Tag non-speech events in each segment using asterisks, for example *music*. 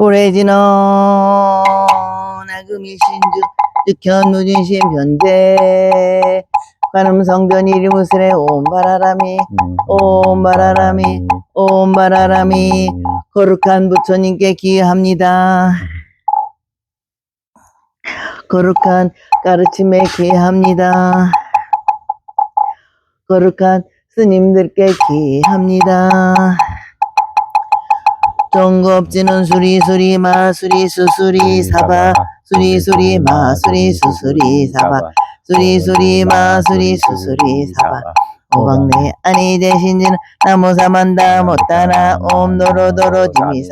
보래지는 나금이 신주 즉현 누진신 변제 관음 성전 이리무스레 옴 바라라미 옴 바라라미 옴 바라라미 거룩한 부처님께 기합니다. 거룩한 가르침에 기합니다. 거룩한 스님들께 기합니다. 종겁지는 수리 수리 마 수리 수수리 사바. 수리 수리 마 수리 수수리 사바. 수리 수리 마 수리 수수리 사바. 오방내 아니 대신지는 나무사만다 못다나 옴도로도로 지미사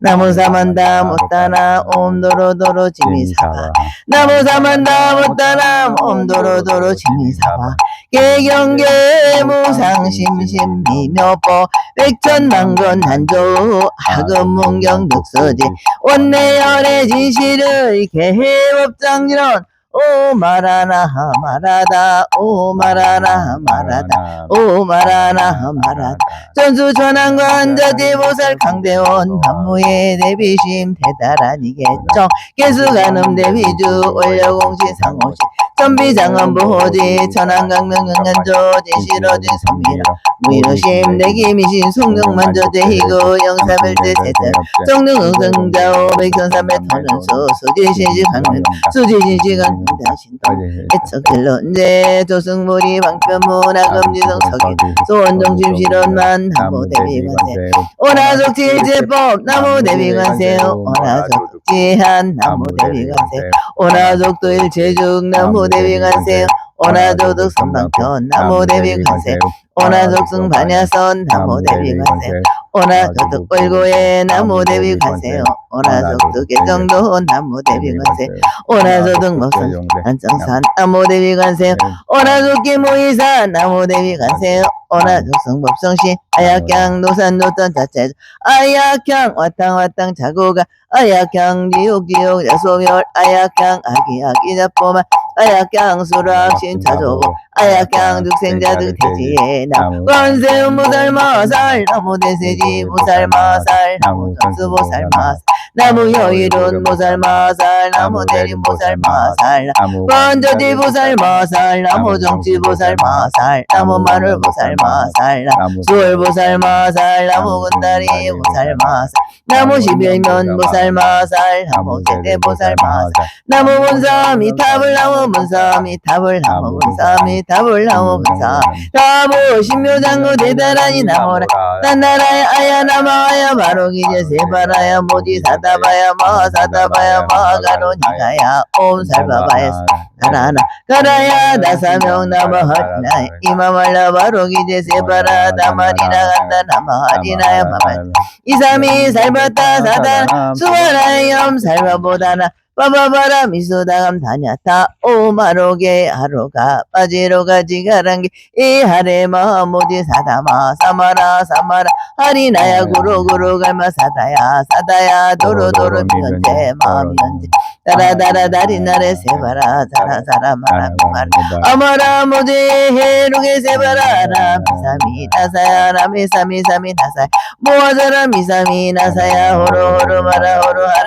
나무사만다 못다나 옴도로도로 지미사바. 나무사만다 못다나 옴도로도로 지미사바 개경계 무상심심 미묘보 백천만건 한조 하금문경 득서지 원내열의 진실을 개해법장지론 오 마라나 마라다 오 마라나 마라다 오 마라나 마라다. 전수천왕관 저대보살 강대원 반무의 대비심 대다란이겠죠. 개수가늠 대비주 올려공시 상호시 천비장엄 보호지 천안 강릉강간조 제시러진 선미라 무효심 내기 미신 송경만저 대희고 영사별대 대대 정릉응등자오 백천삼의 터는 소 수지신시 강릉 수지진시간 당신도 애척길론제 조승무리 방편문화금지성 석인 소원정심 실현만 나무 대비관세 오나족 질제법 나무 대비관세요 오나족 지한 나무대비관세. 오나족도 일체중 나무대비관세요 오나조득 선방편 나무대비관세. 오나족승 반야선 나무대비관세. 오나조득 꼴고에 나무대비관세요 오나족득 개정도 나무대비관세. 오나조득 목선 안정산 나무대비관세요 오나족기 모이산 나무대비관세요 오나족승 법성시 아약향 노산 노던 자체. 아약향 와탕 와탕 자고가 아약향 지옥 지옥 야소멸 아약향 아기 아기 자포만 아약향 수락 신차조 아약향 죽생자득 대지에 남 관세음 무살마살 나무 대세지 무살마살 나무 전수 보살 마살 나무 여의론 무살마살 나무 대림 무살마살 관저지 보살마살 나무 정치 보살마살 나무 마늘 보살마살 수월 보살마살 나무 군다리 보살마살 나무 십일면 보살마살 나무 제대 보살마살 나무 문사미 탑을 나무 문사미 탑을 나무 문사미 탑을 나무 문사 나무 신묘장구 대단하니 나무라 딴나라야 아야 나마야 바로 기제 세바라야 모지 사 다바야 마 사다바야 마 가로니가야 옴 살바바 빠바바라 미소다감 다냐타 오마로게 하루가 빠지로가 지가랑게 이 하레마 모지 사다마 사마라 사마라 하리나야 구로구로 갈마 사다야 사다야 도로도로 미현재 마미현재 다라다라 다리나레 세바라 자라자라 마라구마라 아마라 모지 해루게 세바라라 미사미 나사야 라미사미 사미 나사야 모아자라 미사미 나사야 호로호로 마라 호로 하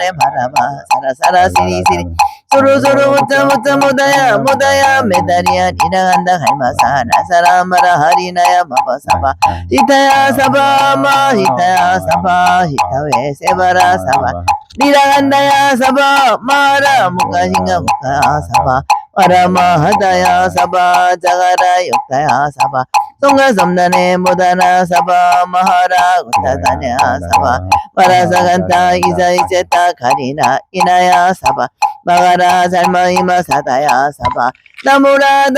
레 마라마 사라사라 시리시리 소로소로 못자 못자 모다야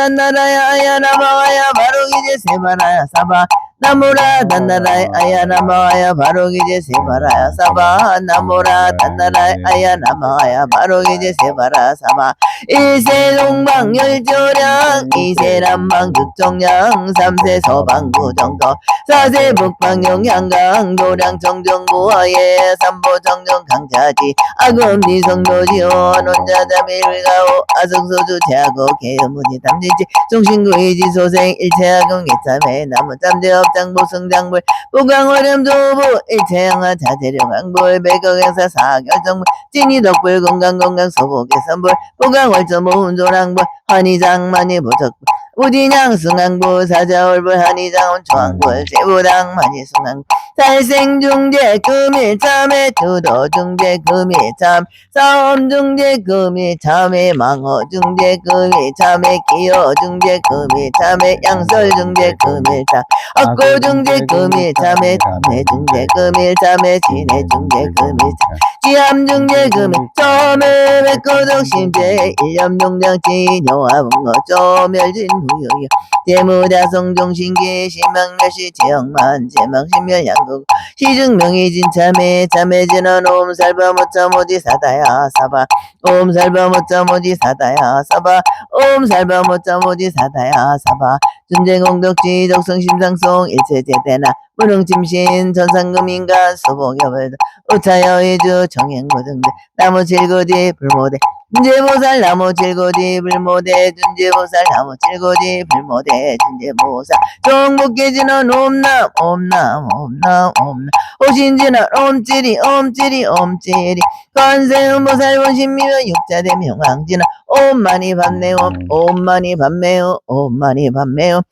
모다야 메다 나무라 단나라야 아야 나 마와야 바로 이제 세바라야 사바 나무라 단나라야 아야 나 마와야 바로 이제 세바라야 사바 나무라 단나라야 아야나 마와야 바로 이제 세바라 사바 일세 동방 열조량 이세 남방 극정량 삼세 서방 구정도 사세 북방 영양강 도량 정정 무화예 삼보 정정 강자지. 아금 니 성도지원 원자자밀가오 아성소주 제하고 개무니 담진지. 종신구이지 소생 일체하금 개참에 나무 짬제업 법장보 승장불 보강오렴도부 일체영화 자재령왕불 백억행사 사결정불 찐이덕불 건강건강 소복개선불 보강월점 모운조랑불 한의장만이 보석불 우진양 승왕부 사자월불 한의장원 중앙불 제보당 만이승왕부 살생중재 금일참회 투도중재 금일참 싸움중재 금일참회 망어중재 금일참회 기여중재 금일참회 양설중재 금일참 악고중재 금일참회 담회중재 금일참회 진해중재 금일참 지함중재 금일 처음에 백고독심재 일념중장 진여화분거 조멸진 후유여 재무다성종신기 신망멸시 제영만 제망신멸 양국 시증명의진 참회 참회진원 옴살바모짜모지 사다야 사바. 옴살바모짜모지 사다야 사바. 옴살바모짜모지 사다야 사바. 준재공덕지 적성심상송 일체제대나. 무릉침신 전상금인간 소복여벌 우차여의주 정행고등대 나무 칠고지 불모대 준재보살 나무 칠고지 불모대 준재보살 나무 칠고지 불모대 준재보살 종북계진원 옴남 옴남 옴남 옴남. 오신진원 옴찌리 옴찌리 옴찌리 관세음보살 원신미면 육자대명 왕진원 옴만이 밤매옴 옴만이 밤매옴 옴만이 밤매옴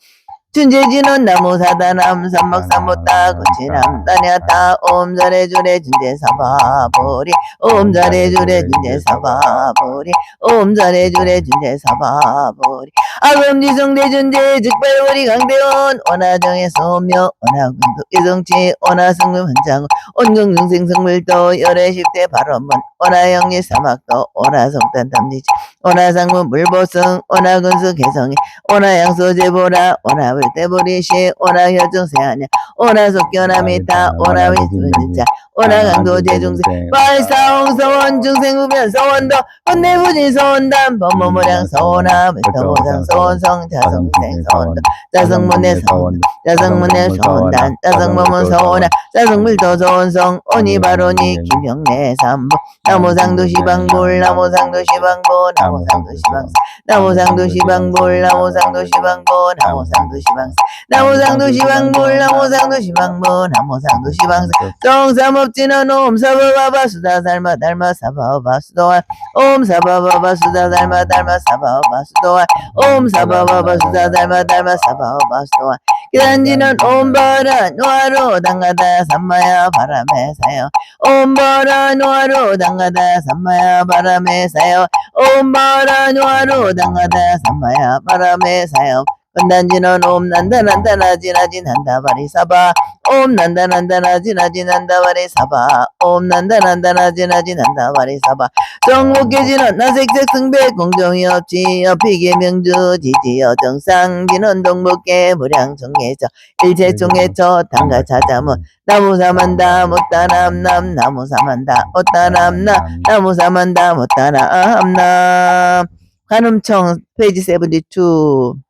준재진원 나무사다남 삼박삼보따 구치남 다냐 따. 옴자레주레 준재사바보리. 옴자레주레 준재사바보리. 옴자레주레 준재사바보리. 아금지성대 준재 즉발월이 강대원. 원하정의 소묘. 원하군도 이성치 원하성금 한장 온경중생 성물도 열애십대 발원문. 원하영리 사막도 원하성단 담지지 원하상문 물보성. 원하근수 개성이. 원하양소제보라. 원하불 대보리시 원하혈정세하냐 원하속견함이다. 원하위주자 원하강도 제중생 발사홍 서원 중생 우변 서원도 헌내부진 서원단 법무무량 서원함 일터모상 서원성 자성생 서원도 자성문내 서원 자성문내 서원단 자성문문 서원하 자성물도 서원성 오니 바로니 김영래 삼보 나무상도 시방볼 나무상도 시방보 나무상도 시방사 나무상도 시방볼 나무상도 시방보 나무상도 시방 사. 나무상도 시방볼 나무상도 시방보 나무상도 시방사. 정삼업진원 옴 사바바바 수다 닮아 닮아 사바바 수도한 옴 사바바바 수다 닮아 닮아 사바바 수도한 옴 사바바바 수다 닮아 닮아 사바바 수도한 기단지는 옴바라 노아로 당가다 삼마야 바람에 사요. 옴바라 노아로 당가다 삼마야 바람에 사요. 옴바라 노아로 당가다 삼마야 바람에 사요 건단지는 옴 난다 난다 나지 나지 난다 바리 사바 옴 난다 난다 나지 나지 난다 바리 사바 옴 난다 난다 나지 나지 난다 바리 사바 정목계지는 나색색 승배 공정이 없지 어피계 명주 지지여 정상지는 동목계 무량정계저 일체총회처 당가 찾아문 나무사만다 못다남남 나무사만다 못다남남 나무사만다 못다남남. 관음청 페이지 72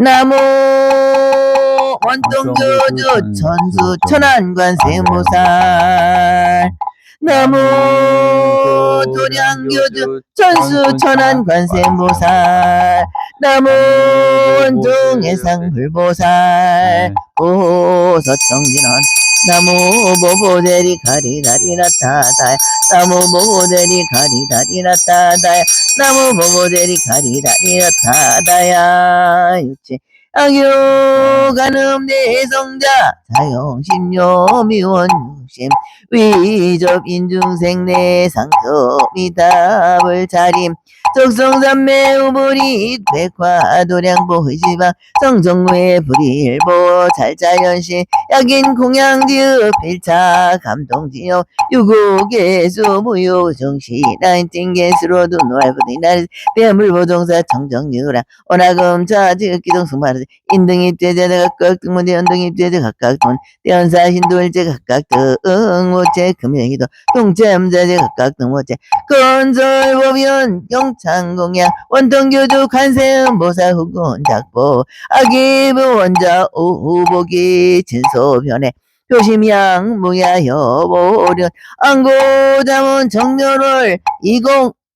나무 원동교주 천수. 천안관 세무살 나무 도량교주 천수 천안 관세무살 나무 원종해상 불보살. 보서청진원 나무 보보대리 가리다리라타다야 나무 보보대리 가리다리라타다야 나무 보보대리 가리다리라타다야. 유치 악요 가늠 내성자 사용심요 미원 심 위접 인중생 내상처 미답을 차림. 적성삼매 우불이 백화 도량보 의지방 성정무의 불일보 잘자연신 약인 공양지읍 필차 감동지역. 유고개수 무효 정시 나인팅게스로도 노알부디 날 대물보동사 청정유랑 오나금 자지 기동 승마르 인등입제제 각각 등문대 연등입제제 각각 돈. 대연사 힌두일제 각각 등 모체 금융이도 동체음자제 각각 등 모체 건설법연 영창공양 원통교주 간세음 보사 후군 작보 아기부 원자 우보기 진소변에 표심양 무야여보련 안고자문 정렬월 20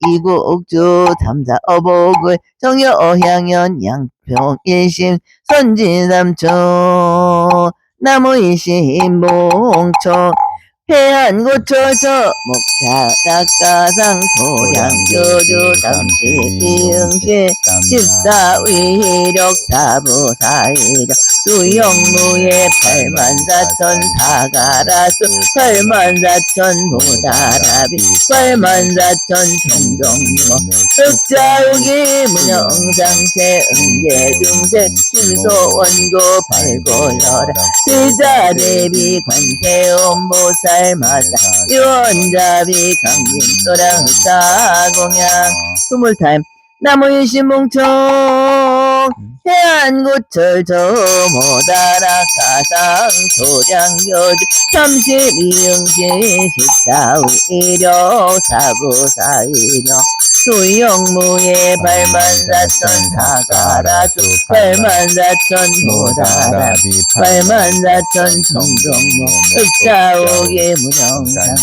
이국주 탐사 어복을 정여향연 양평 일심 선진 삼촌 나무이신 봉청 해안고초서 목자락 가상 도량교주 담시비응시 십사위력 사부사위력 수영무예 팔만사천 사가라수 팔만사천 보다라비 팔만사천 정정모 흑자우기 문영상태 응계중세 심소원고 발골러라 세자대비 관세음보 살 마사 유원자비 강림도랑 흑사공양. 스물타임. 나무일신 몽청 해안고철 저모다라 가상 도량교주 삼십이응시 십사위력 사부사위력 수영무예 발만사천 사가라주. 발만사천 모다라. 발만사천 청정모 흑자오계 무정상.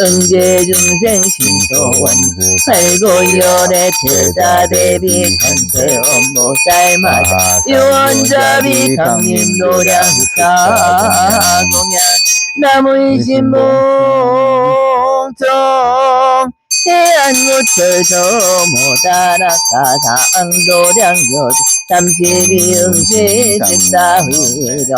응제중생 신소원구 팔고열의 제자대비 간세엄보살마 가자 유원자비 강림 노량사 그 공양 나무이신봉통 해안무철도 모다락사사 안도량여주 잠시비 응시 즉사으려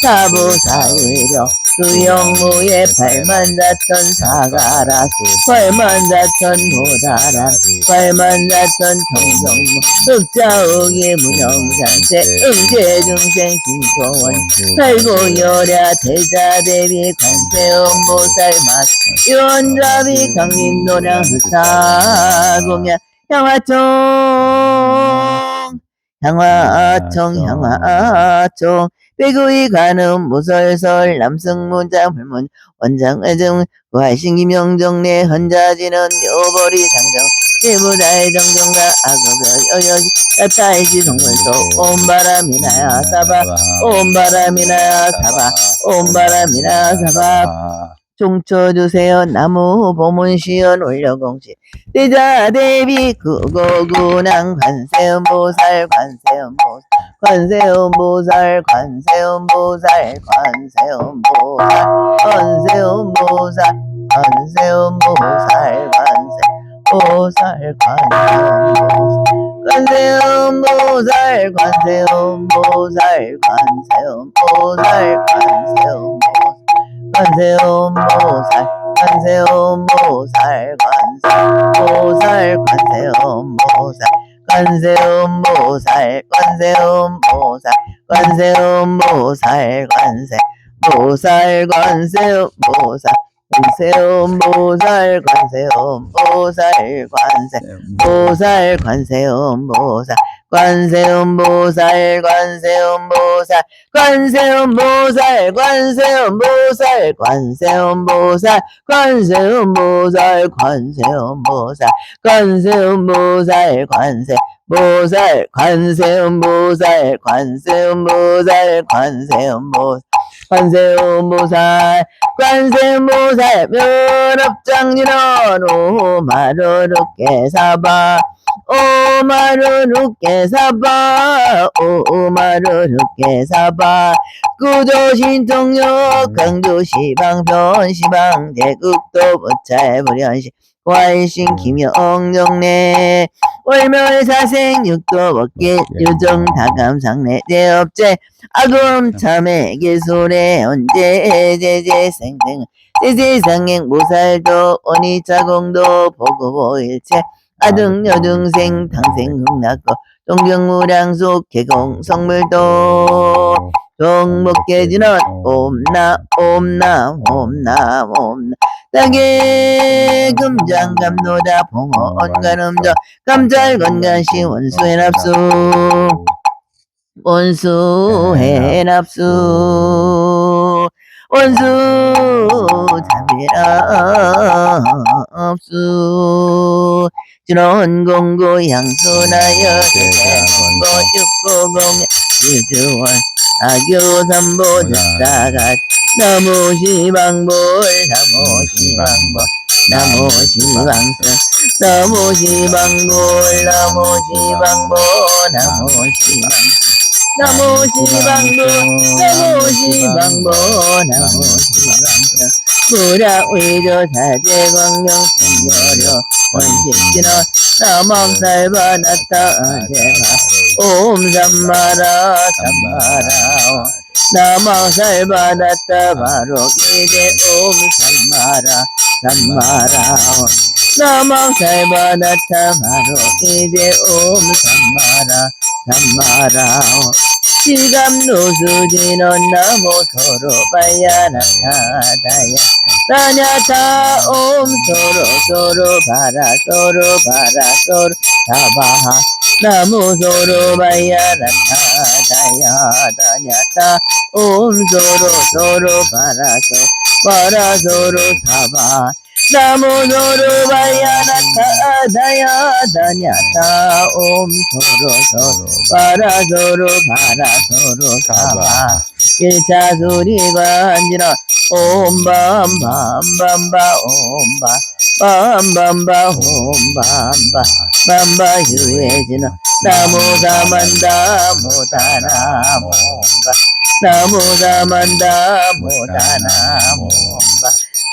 사부사으려. 수영무예 팔만사천 사가라 팔만사천 보다라 팔만사천 청정무 흑자옥의 무정산세 응제중생 신소원 팔고열야 대자대비 관세음보살 맛 유원자비 강림도량 흑사공야 향화총 향화총 향화총 배구이 가는 무설설 남승문장 불문 원장의정 구하신 김영정내 헌자지는 묘벌이 장정. 제부자의 정정가 악어별 여여지 따타이지 성물소 온바람이 나야 사바 온바람이 나야 사바 온바람이 나야 사바 종쳐주세요. 나무 보문시연 올려공시 대자 대비 구고구낭. 관세음보살 관세음보살. 관세음보살 관세음보살 관세음보살. 관세음보살 관세음보살 관세음보살 관세음보살. 관세음보살 관세음보살 관세음보살 관세음보살 관세음보살 관세음 보살 관세음 보살 관세음 보살 관세음 보살 관세 보살 관세음 보살 관세음 보살 관세음 보살 관세 보살 관세음 보살 관세음보살 관세음보살 관세음보살 관세음보살 관세음보살 관세음보살 관세음보살 관세음보살 관세 보살 관세음보살 관세음보살 관세음보살 관세음보살 관세음보살 면업장인원 오마르르께 사바 오마르르께 사바 오마르르께 사바 구조신통역 강조시방편 시방 대국도 부찰불연시. 활신 김영정내 월멸사생 육도 먹길 유정 다감상내 대업제. 아금 참회 기술에 언제 제제생생. 세세상행 모살도 원이자공도 보고보일체 아등 여등생 당생 흥낙고 동경무량 속 개공 성물도. 종목계진원 옴나 옴나 옴나 옴나. 땅에 금장 감노다 봉어 언간음저. 감잘 건간시 원수의 납수. 원수의 납수 원수 잡이라 없수. 진원 공고 양수나여 대공고 육고공 유주원. 아교 삼보 즉사가 나무 시방볼 나무 시방볼 나무 시방스 나무 시방불 나무 시방보 나무 시방 나무 시방불 나무 시방보 나무 시방보 무라 위조 사제 광명 성녀려. 원식진어 나망 살바 나타 제마 옴 삼마라 삼마라. 나망 살바 나타 바로 이제 옴 삼마라 삼마라. 나망 살바 나타 바로 이제 옴 삼마라 삼마라 시감노수진원 나모 서로 봐야 나타다야 나냐타 옴 서로 서로 봐라 서로 봐라 서로 다바하 나무 서로 봐야 나타다야 나냐타 옴 서로 서로 봐라 서로 봐라 서로 다바 나 무 서로 봐야 나타다야 나냐타 옴 서로 서로 봐라 서로 봐라 서로 다바 일차 소리 반지나 옴밤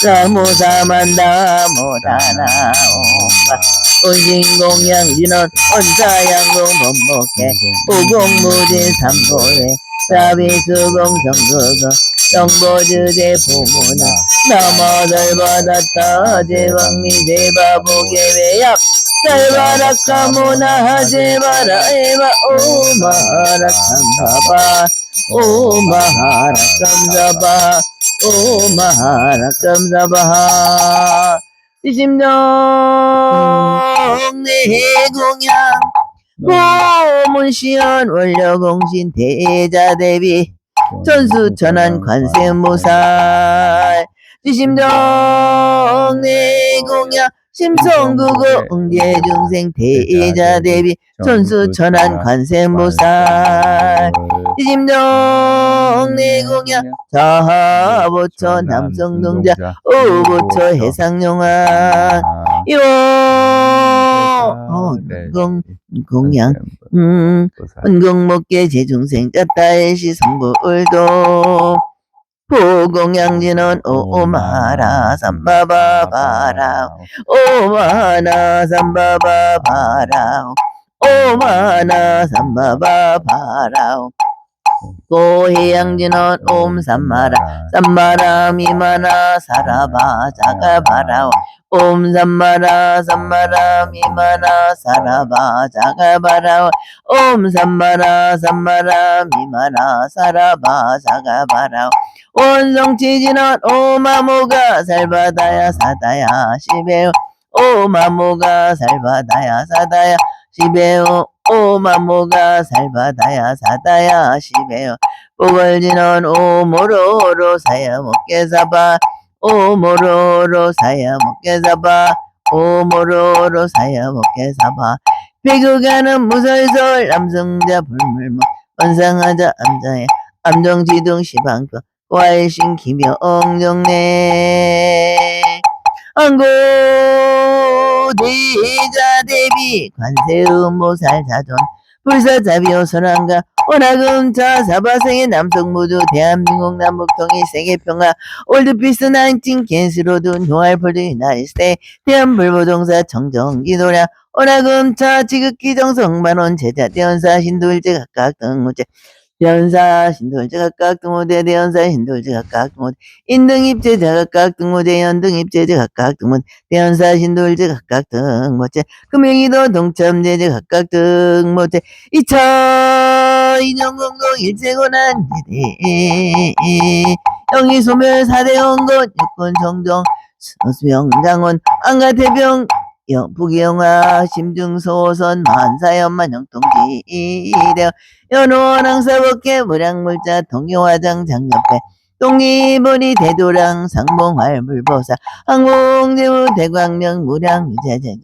나무다만다 모다나 몬바 온신공양진원 원사양공 범목해 오공무진 삼보회 사비수공 정거거 정보주제 부문은 나마들 받았다 제왕미 제바 보게 외약 살바라카무나 제바라 에바 오마라kam사바 오마라kam사바 오마라kam사바. 이심정 내공양 고문시연 원료공신 대자대비 전수천한 관세무살. 지심정 내공양 심성구고 응대중생 대자 대비 전수천한 관세무살. 지심정 내공양 자하보초 남성동자. 오보초 해상용화 요 어, 공, 공양. 음 은공 목계 제중생 짰다일시 성불도 보공양진원 오마라 삼바바바라 오마나 삼바바바라 오마나 삼바바바라 고해양진원 옴 삼마라 삼마라 미마나 사라바 자가바라 옴 삼마라 삼마라 미마나 사라바 자가바라 옴 삼마라 삼마라 미마나 사라바 자가바라 원성치진원 오마모가 살바다야 사다야 시베오. 오마모가 살바다야 사다야 시베오. 오마모가 살바다야 사다야 시베오. 뽀글진원 오모로로 사야 먹게 잡아 오모로로 사야 먹게 잡아 오모로로 사야 먹게 잡아 배구가는 무설설 남성자 불물먹 원상하자 암자야 암정지동 시방거 와일신 김영정네 안고 대자 대비 관세음 모살 자존 불사자비오 선왕가 원하금자 사바생의 남성 모두 대한민국 남북통일 세계평화 올드피스 나인틴 캔스로둔 효알폴드 유나이스테 대한불보동사 정정기도량 원하금자 지극기 정성반원 제자 대원사 신도일제 각각 등무제 대원사 신도일제 각각 등무대 대원사 신도일제 각각 등무대 인등입제자 각각 등무대 연등입제자 각각 등무대 대원사 신도일제 각각 등무제 금융이도 동참제자 각각 등무제 2차 인형공동 일제고난 지대 영희 소멸 4대 원건 육군 정정 수영장원 안가태병 영, 부기영화 심중소선 만사연만 영통지대여 연호원 항사법계 무량물자 동요화장 장옆에 독립원이 대도랑 상봉활불보사 항공제우 대광명 무량 유자재경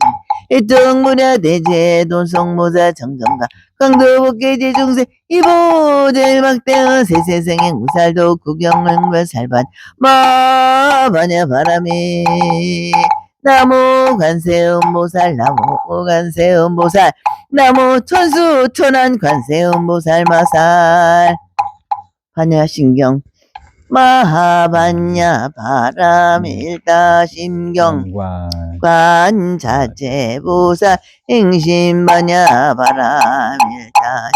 일등무ля 대제 돈성모사 정정가 강도복계 제중세 이보제 막대어 세세생행 우살도 구경을물 살반 마바냐 바람이 나무 관세음보살 나무 관세음보살 나무 천수 천안 관세음보살 마살. 반야신경 마하반야 바람일다신경. 관 관자재보살 행신반야 바람일다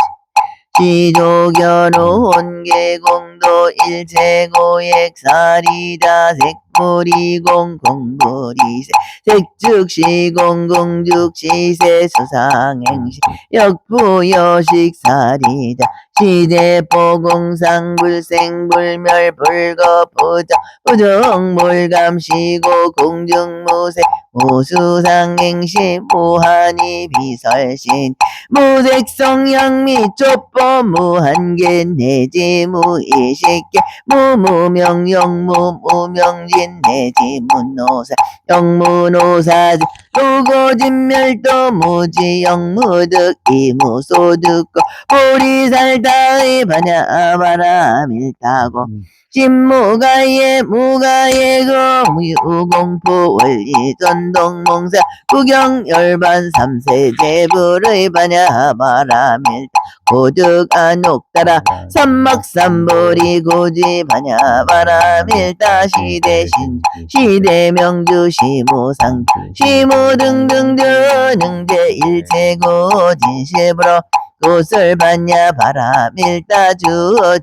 지조결혼 계공도 일체고액 사리다 색 공불이세 색즉시 공공즉시세 수상행시 역부여식 사리다. 시대보공상 불생불멸 불거부정 부정물감시고 공중무색 무수상행시 무한히 비설신. 무색성향미 족보 무한계 내지 무의식계 무무명영 무 무명 진 내지 문노사 영무노사 누고진멸도 무지영 무득 이무소득고 보리살다의 반야 바람일다고. 진무가예 무가예 거무유공포 원리 전동몽사 구경 열반 삼세 제불의 반야 바람일 고득 안옥따라 삼막삼보리 고지 반야 바람일다. 시대신 시대명주 시무상 시무 등등등 능제 일체고 진실부로 꽃을 받냐 바람 일다주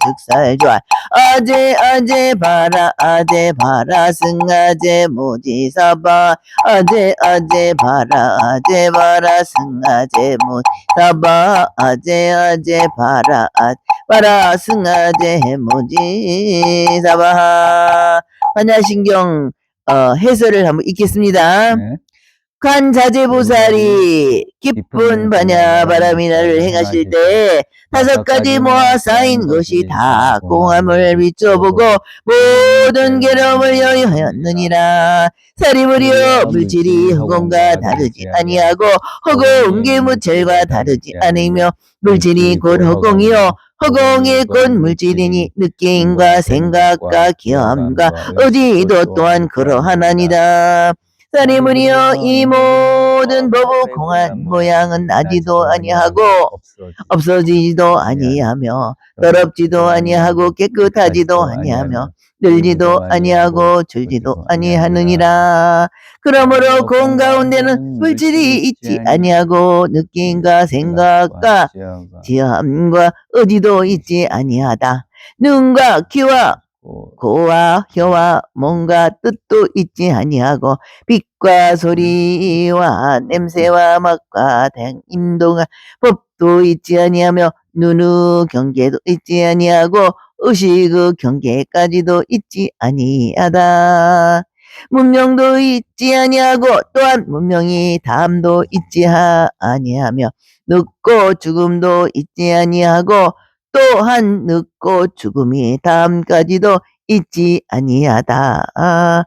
즉살좌 아재 아재 바라 아재 바라 승아재 모지사바 아재 아재 바라 아재 바라 승아재 모지사바 아재 아재 바라 아 바라 승아재 모지사바 반야신경 어, 해설을 한번 읽겠습니다. 네. 관자재보살이 기쁜 반야 바람이 나를 행하실 때 다섯 가지 모아 쌓인 것이 다 공함을 비춰보고 모든 괴로움을 여의하였느니라. 사리무리여 물질이 허공과 다르지 아니하고 허공 개무철과 다르지 않으며 물질이 곧 허공이요. 허공이 곧 물질이니 느낌과 생각과 기함과 어디도 또한 그러하나니다 사리무리여 이 모든 법의 공한 모양은 나지도 아니하고 없어지지도 아니하며 더럽지도 아니하고 깨끗하지도 아니하며 늘지도 아니하고 줄지도 아니하느니라. 그러므로 공 가운데는 물질이 있지 아니하고 느낌과 생각과 지함과 어디도 있지 아니하다. 눈과 귀와 고와 혀와 몸과 뜻도 있지 아니하고 빛과 소리와 냄새와 맛과 등 인도가 법도 있지 아니하며 눈의 경계도 있지 아니하고 의식의 경계까지도 있지 아니하다. 문명도 있지 아니하고 또한 문명이 다음도 있지 하- 아니하며 늙고 죽음도 있지 아니하고 또한 늙고 죽음이 다음까지도 있지 아니하다. 아,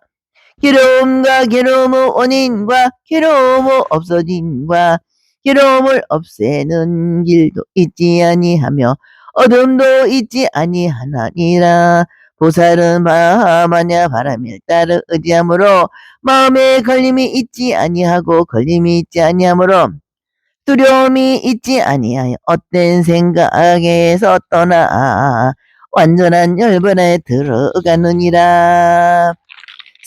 괴로움과 괴로움의 원인과 괴로움의 없어짐과 괴로움을 없애는 길도 있지 아니하며 어둠도 있지 아니하나니라. 보살은 마마냐 바람일 따르 의지함으로 마음에 걸림이 있지 아니하고 걸림이 있지 아니하므로 두려움이 있지 아니하여 헛된 생각에서 떠나 완전한 열반에 들어가느니라.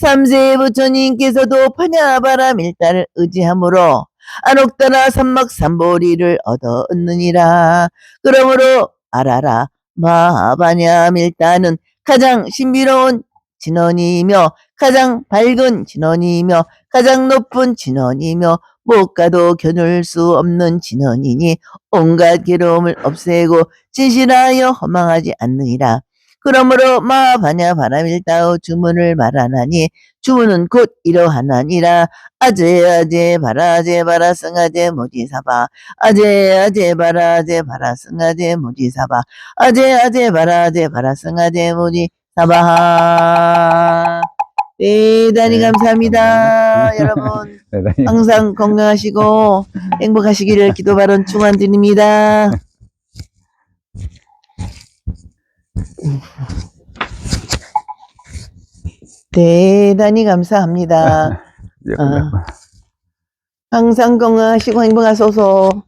삼세 부처님께서도 파냐바람 일단을 의지함으로 안옥따라 삼막삼보리를 얻었느니라. 그러므로 알아라 마바냐 밀단은 가장 신비로운 진원이며 가장 밝은 진원이며 가장 높은 진원이며 못 가도 겨눌 수 없는 진원이니 온갖 괴로움을 없애고 진실하여 허망하지 않느니라. 그러므로 마바냐 바람일다오 주문을 말하나니 주문은 곧 이러하나니라. 아제 아제 바라제 바라 승아제 모지사바 아제 아제 바라제 바라 승아제 모지사바 아제 아제 바라제 바라 승아제 모지사바 대단히 네, 감사합니다 감사합니다. 여러분 대단히 *laughs* 항상 건강하시고 행복하시기를 기도 발언 축원드립니다. 대단히 감사합니다. *laughs* 이제 아. 항상 건강하시고 행복하소서.